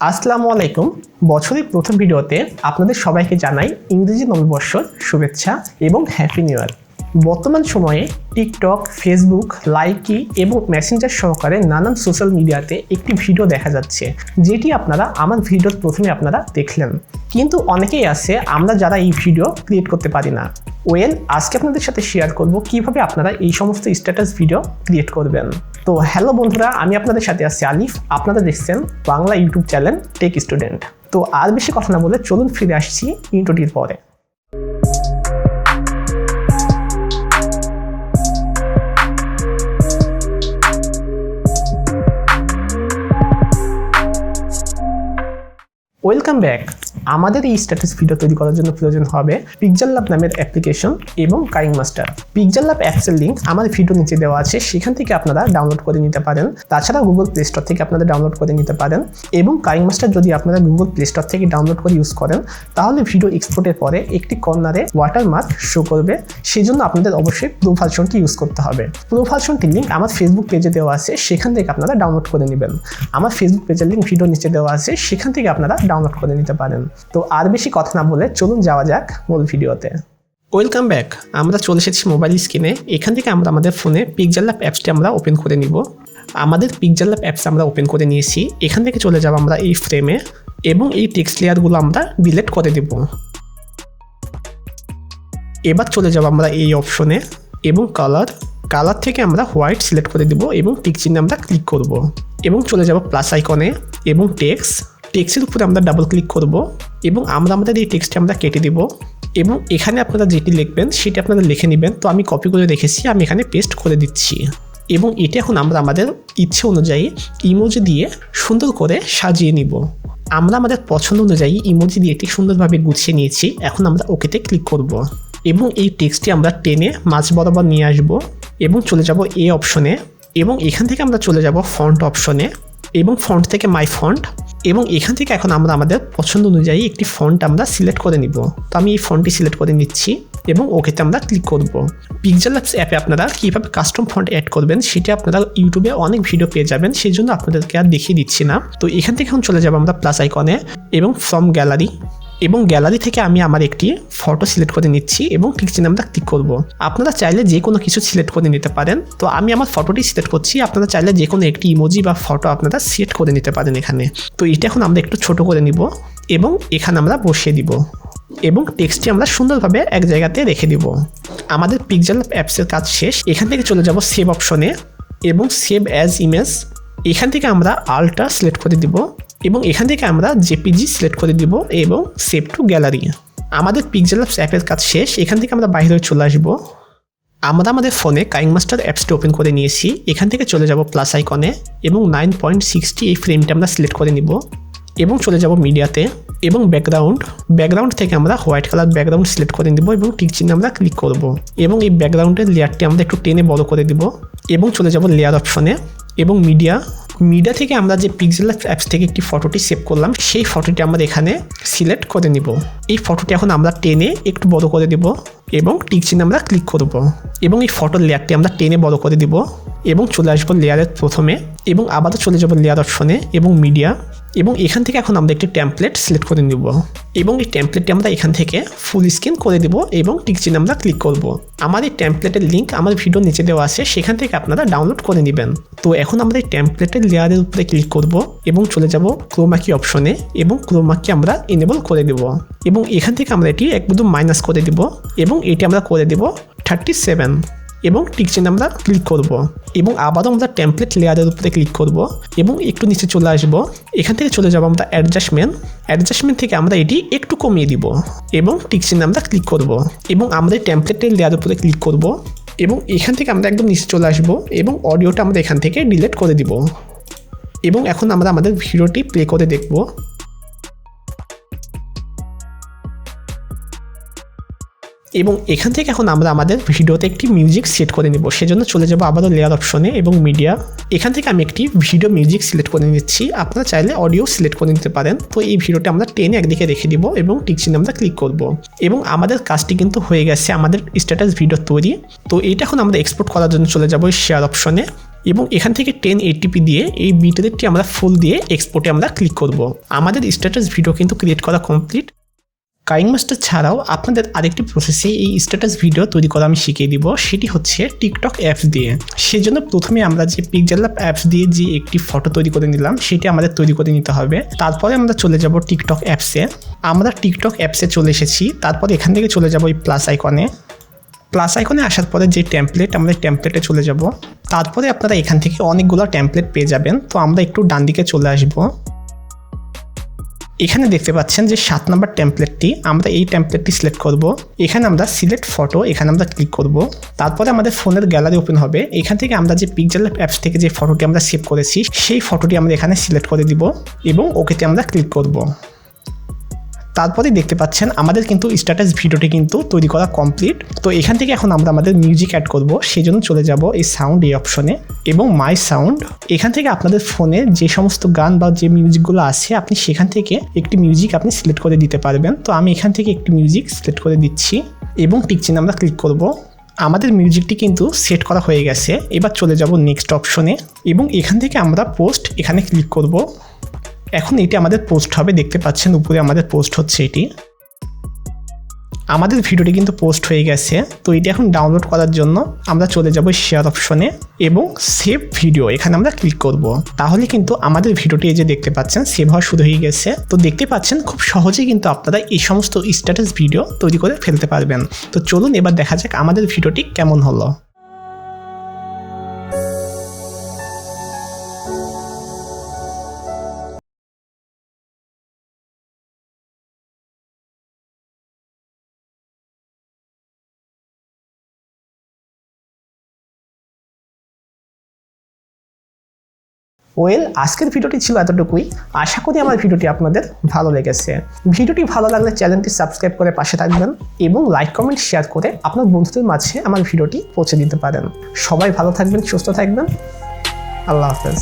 আসসালামু আলাইকুম। বছরের প্রথম ভিডিওতে আপনাদের সবাইকে জানাই ইংরেজি নববর্ষর শুভেচ্ছা এবং হ্যাপি নিউ ইয়ার বর্তমান সময়ে টিকটক, ফেসবুক, লাইকি এবং মেসেঞ্জার সহকারে নানান সোশ্যাল মিডিয়াতে একটি ভিডিও দেখা যাচ্ছে, যেটি আপনারা আমার ভিডিওর প্রথমে আপনারা দেখলেন। কিন্তু অনেকেই আছে, আমরা যারা এই ভিডিও ক্রিয়েট করতে পারি না। ওয়েল আজকে আপনাদের সাথে শেয়ার করব কীভাবে আপনারা এই সমস্ত স্ট্যাটাস ভিডিও ক্রিয়েট করবেন। তো হ্যালো বন্ধুরা, আমি আপনাদের সাথে আছি আলিফ। আপনারা দেখছেন Bangla YouTube channel tech student তো আর বেশি কথা না বলে চলুন ফিরে আসছি ইন্টোটির পরে। ওয়েলকাম ব্যাক আমাদের এই স্ট্যাটাস ভিডিও তৈরি করার জন্য প্রয়োজন হবে পিকজার ল্যাব নামের অ্যাপ্লিকেশন এবং কাইং মাস্টার পিকজার ল্যাব অ্যাপসের লিঙ্ক আমার ভিডিও নিচে দেওয়া আছে, সেখান থেকে আপনারা ডাউনলোড করে নিতে পারেন। তাছাড়া গুগল প্লে স্টোর থেকে আপনারা ডাউনলোড করে নিতে পারেন এবং কাইং মাস্টার যদি আপনারা গুগল প্লে স্টোর থেকে ডাউনলোড করে ইউজ করেন, তাহলে ভিডিও এক্সপোর্টের পরে একটি কর্নারে ওয়াটারমার্ক শো করবে। সেই জন্য আপনাদের অবশ্যই প্রো ভার্সনটি ইউজ করতে হবে। প্রো ভার্সনটির লিঙ্ক আমার ফেসবুক পেজে দেওয়া আছে, সেখান থেকে আপনারা ডাউনলোড করে নেবেন। আমার ফেসবুক পেজের লিঙ্ক ভিডিও নিচে দেওয়া আছে, সেখান থেকে আপনারা ডাউনলোড করে নিতে পারেন। তো আর বেশি কথা না বলে চলুন যাওয়া যাক মূল ভিডিওতে। ওয়েলকাম ব্যাক আমরা চলে এসেছি মোবাইল স্ক্রিনে এখান থেকে আমরা আমাদের ফোনে পিকজার ল্যাব অ্যাপসটি আমরা ওপেন করে নিব। আমাদের পিকজার ল্যাব অ্যাপস আমরা ওপেন করে নিয়েছি। এখান থেকে চলে যাব আমরা এই ফ্রেমে এবং এই টেক্সট লেয়ারগুলো আমরা ডিলেট করে দেব। এবার চলে যাব আমরা এই অপশনে এবং কালার কালার থেকে আমরা হোয়াইট সিলেক্ট করে দেব এবং টিক চিহ্নে আমরা ক্লিক করব। এবং চলে যাব প্লাস আইকনে এবং টেক্সট টেক্সটের উপরে আমরা ডাবল ক্লিক করব এবং আমরা আমাদের এই টেক্সটটি আমরা কেটে দিব এবং এখানে আপনারা যেটি লিখবেন সেটি আপনারা লিখে নেবেন। তো আমি কপি করে রেখেছি, আমি এখানে পেস্ট করে দিচ্ছি। এবং এটা এখন আমরা আমাদের ইচ্ছে অনুযায়ী ইমোজি দিয়ে সুন্দর করে সাজিয়ে নিব। আমরা আমাদের পছন্দ অনুযায়ী ইমোজি দিয়ে এটি সুন্দরভাবে গুছিয়ে নিয়েছি। এখন আমরা ওকেতে ক্লিক করব। এবং এই টেক্সটটি আমরা টেনে মাঝ বরাবর নিয়ে আসব এবং চলে যাব এ। অপশনে এবং এখান থেকে আমরা চলে যাব ফন্ট অপশনে এবং ফন্ট থেকে মাই ফন্ট এবং এখান থেকে এখন আমরা আমাদের পছন্দ অনুযায়ী একটি ফন্ট আমরা সিলেক্ট করে নিব। তো আমি এই ফন্টটি সিলেক্ট করে নিচ্ছি এবং ওকেতে আমরা ক্লিক করব। পিকজার ল্যাবস অ্যাপে আপনারা কীভাবে কাস্টম ফন্ট অ্যাড করবেন সেটা আপনারা ইউটিউবে অনেক ভিডিও পেয়ে যাবেন সেই জন্য আপনাদেরকে আর দেখিয়ে দিচ্ছি না। তো এখান থেকে এখন চলে যাব আমরা প্লাস আইকনে এবং ফ্রম গ্যালারি এবং গ্যালারি থেকে আমি আমার একটি ফটো সিলেক্ট করে নিচ্ছি এবং ঠিক চিহ্নে আমরা ক্লিক করব। আপনারা চাইলে যে কোনো কিছু সিলেক্ট করে নিতে পারেন। তো আমি আমার ফটোটি সিলেক্ট করছি। আপনারা চাইলে যে কোনো একটি ইমোজি বা ফটো আপনারা সিলেক্ট করে নিতে পারেন এখানে। তো এটা এখন আমরা একটু ছোট করে নিব এবং এখানে আমরা বসিয়ে দিব এবং টেক্সটটি আমরা সুন্দরভাবে এক জায়গাতে রেখে দিব। আমাদের পিকজার অ্যাপসের কাজ শেষ। এখান থেকে চলে যাব সেভ অপশনে এবং সেভ অ্যাজ ইমেজ এখান থেকে আমরা আলটা সিলেক্ট করে দিব। এবং এখান থেকে আমরা জেপিজি সিলেক্ট করে দিব এবং সেভ টু গ্যালারি। আমাদের পিকজেল অ্যাপস অ্যাপের কাজ শেষ, এখান থেকে আমরা বাইরে চলে আসব। আমরা আমাদের ফোনে কাইং মাস্টার অ্যাপসটি ওপেন করে নিয়েছি। এখান থেকে চলে যাব প্লাস আইকনে এবং নাইন পয়েন্ট সিক্সটি এই ফ্রেমটা আমরা সিলেক্ট করে নিব এবং চলে যাব মিডিয়াতে এবং ব্যাকগ্রাউন্ড ব্যাকগ্রাউন্ড থেকে আমরা হোয়াইট কালার ব্যাকগ্রাউন্ড সিলেক্ট করে দিব এবং টিক চিহ্নে আমরা ক্লিক করব। এবং এই ব্যাকগ্রাউন্ডের লেয়ারটি আমরা একটু টেনে বড় করে দিব এবং চলে যাব লেয়ার অপশনে এবং মিডিয়া মিডিয়া থেকে আমরা যে পিক্সেল অ্যাপস থেকে একটি ফটোটি সেভ করলাম, সেই ফটোটি আমরা এখানে সিলেক্ট করে নিব। এই ফটোটি এখন আমরা টেনে একটু বড় করে দিব এবং টিক চিহ্নে আমরা ক্লিক করব। এবং এই ফটোর লেয়ারটি আমরা টেনে বড় করে দিব। এবং চলে আসব লেয়ারের প্রথমে এবং আবারও চলে যাব লেয়ার অপশনে এবং মিডিয়া এবং এখান থেকে এখন আমরা একটি ট্যাম্পলেট সিলেক্ট করে নিব। এবং এই ট্যাম্পলেটটি আমরা এখান থেকে ফুল স্ক্রিন করে দেব এবং টিক চিহ্নে আমরা ক্লিক করব। আমার এই ট্যাম্পলেটের লিঙ্ক আমার ভিডিও নিচে দেওয়া আছে, সেখান থেকে আপনারা ডাউনলোড করে নেবেন। তো এখন আমরা এই ট্যাম্পলেটের লেয়ারের উপরে ক্লিক করব এবং চলে যাব ক্রোমাকি অপশনে এবং ক্রোমাকি আমরা এনেবল করে দেব। এবং এখান থেকে আমরা এটি একদম মাইনাস করে দেব এবং এটি আমরা করে দেব থার্টি সেভেন এবং টিক চিহ্নে আমরা ক্লিক করব এবং আবারও আমরা টেমপ্লেট লেয়ারের উপরে ক্লিক করব এবং একটু নিচে চলে আসব। এখান থেকে চলে যাব আমরা অ্যাডজাস্টমেন্ট অ্যাডজাস্টমেন্ট থেকে আমরা এটি একটু কমিয়ে দিব এবং টিক চিহ্নে আমরা ক্লিক করব এবং আমরা টেমপ্লেটের লেয়ারের উপরে ক্লিক করব এবং এখান থেকে আমরা একদম নিচে চলে আসব এবং অডিওটা আমরা এখান থেকে ডিলিট করে দিব। এবং এখন আমরা আমাদের ভিডিওটি প্লে করে দেখব। এবং এখান থেকে এখন আমরা আমাদের ভিডিওতে একটি মিউজিক সেট করে নেব। সেজন্য চলে যাব আবারও লেয়ার অপশনে এবং মিডিয়া এখান থেকে আমি একটি ভিডিও মিউজিক সিলেক্ট করে নিচ্ছি। আপনারা চাইলে অডিও সিলেক্ট করে নিতে পারেন। তো এই ভিডিওটা আমরা টেনে একদিকে রেখে দিব এবং টিকচিনে আমরা ক্লিক করব। এবং আমাদের কাজটি কিন্তু হয়ে গেছে আমাদের স্ট্যাটাস ভিডিও তৈরি। তো এটা এখন আমরা এক্সপোর্ট করার জন্য চলে যাব শেয়ার অপশনে এবং এখান থেকে টেন এইটিপি দিয়ে এই বিটারেটটি আমরা ফুল দিয়ে এক্সপোর্টে আমরা ক্লিক করব। আমাদের স্ট্যাটাস ভিডিও কিন্তু ক্রিয়েট করা কমপ্লিট কাইং মাস্টার ছাড়াও আপনাদের আরেকটি প্রসেসে এই স্ট্যাটাস ভিডিও তৈরি করা আমি শিখিয়ে দিব, সেটি হচ্ছে টিকটক অ্যাপস দিয়ে। সেজন্য প্রথমে আমরা যে পিকজেল অ্যাপস দিয়ে যে একটি ফটো তৈরি করে নিলাম, সেটি আমাদের তৈরি করে নিতে হবে। তারপরে আমরা চলে যাব টিকটক অ্যাপসে আমরা টিকটক অ্যাপসে চলে এসেছি, তারপর এখান থেকে চলে যাব এই প্লাস আইকনে প্লাস আইকনে আসার পরে যে টেমপ্লেট আমরা টেমপ্লেটে চলে যাব। তারপরে আপনারা এখান থেকে অনেকগুলো টেমপ্লেট পেয়ে যাবেন। তো আমরা একটু ডান দিকে চলে আসব। এখানে দেখতে পাচ্ছেন যে সাত নম্বর টেমপ্লেটটি আমরা এই টেমপ্লেটটি সিলেক্ট করব। এখানে আমরা সিলেক্ট ফটো এখানে আমরা ক্লিক করব। তারপরে আমাদের ফোনের গ্যালারি ওপেন হবে। এখান থেকে আমরা যে পিকজাল অ্যাপস থেকে যে ফটোটি আমরা সেভ করেছি, সেই ফটোটি আমরা এখানে সিলেক্ট করে দিব এবং ওকেতে আমরা ক্লিক করব। তারপরে দেখতে পাচ্ছেন আমাদের কিন্তু স্ট্যাটাস ভিডিওটি কিন্তু তৈরি করা কমপ্লিট তো এখান থেকে এখন আমরা আমাদের মিউজিক অ্যাড করব সেই জন্য চলে যাব এই সাউন্ড এই অপশনে এবং মাই সাউন্ড এখান থেকে আপনাদের ফোনে যে সমস্ত গান বা যে মিউজিকগুলো আছে, আপনি সেখান থেকে একটি মিউজিক আপনি সিলেক্ট করে দিতে পারবেন। তো আমি এখান থেকে একটি মিউজিক সিলেক্ট করে দিচ্ছি এবং টিকচিন আমরা ক্লিক করব। আমাদের মিউজিকটি কিন্তু সেট করা হয়ে গেছে। এবার চলে যাব নেক্সট অপশনে এবং এখান থেকে আমরা পোস্ট এখানে ক্লিক করব। এখন এটি আমাদের পোস্ট হবে, দেখতে পাচ্ছেন উপরে আমাদের পোস্ট হচ্ছে এটি। আমাদের ভিডিওটি কিন্তু পোস্ট হয়ে গেছে, তো এটি এখন ডাউনলোড করার জন্য আমরা চলে যাব শেয়ার অপশনে এবং সেভ ভিডিও এখানে আমরা ক্লিক করব। তাহলে কিন্তু আমাদের ভিডিওটি এই যে দেখতে পাচ্ছেন সেভ হওয়া শুরু হয়ে গেছে। তো দেখতে পাচ্ছেন, খুব সহজেই কিন্তু আপনারা এই সমস্ত স্ট্যাটাস ভিডিও তৈরি করে ফেলতে পারবেন। তো চলুন এবার দেখা যাক আমাদের ভিডিওটি কেমন হলো। ওয়েল আজকের ভিডিওটি ছিল এতটুকুই। আশা করি আমার ভিডিওটি আপনাদের ভালো লেগেছে। ভিডিওটি ভালো লাগলে চ্যানেলটি সাবস্ক্রাইব করে পাশে থাকবেন এবং লাইক কমেন্ট শেয়ার করে আপনার বন্ধুদের মাঝে আমার ভিডিওটি পৌঁছে দিতে পারেন। সবাই ভালো থাকবেন, সুস্থ থাকবেন। আল্লাহ হাফেজ।